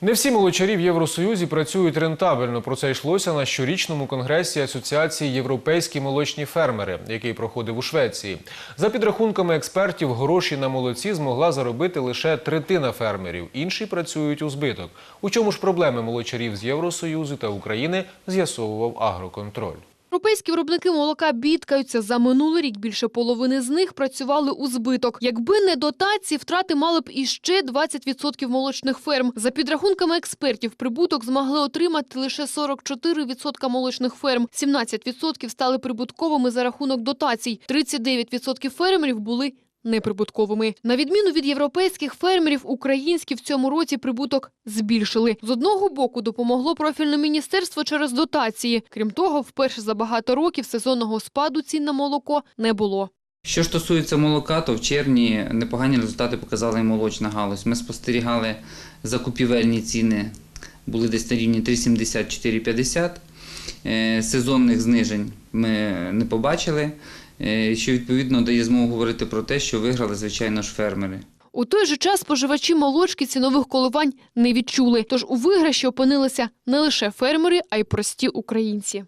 Не всі молочарі в Євросоюзі працюють рентабельно. Про це йшлося на щорічному конгресі Асоціації Європейські молочні фермери, який проходив у Швеції. За підрахунками експертів, гроші на молоці змогла заробити лише третина фермерів. Інші працюють у збиток. У чому ж проблеми молочарів з Євросоюзу та України з'ясовував агроконтроль. Європейські виробники молока бідкаються. За минулий рік більше половини з них працювали у збиток. Якби не дотації, втрати мали б іще 20% молочних ферм. За підрахунками експертів, прибуток змогли отримати лише 44% молочних ферм. 17% стали прибутковими за рахунок дотацій. 39% фермерів були неприбутковими. На відміну від європейських фермерів, українські в цьому році прибуток збільшили. З одного боку допомогло профільне міністерство через дотації. Крім того, вперше за багато років сезонного спаду цін на молоко не було. Що стосується молока, то в червні непогані результати показала і молочна галузь. Ми спостерігали закупівельні ціни, були десь на рівні 3,70-4,50. Е, Сезонних знижень ми не побачили, що відповідно дає змогу говорити про те, що виграли, звичайно ж, фермери. У той же час споживачі молочки цінових коливань не відчули. Тож у виграші опинилися не лише фермери, а й прості українці.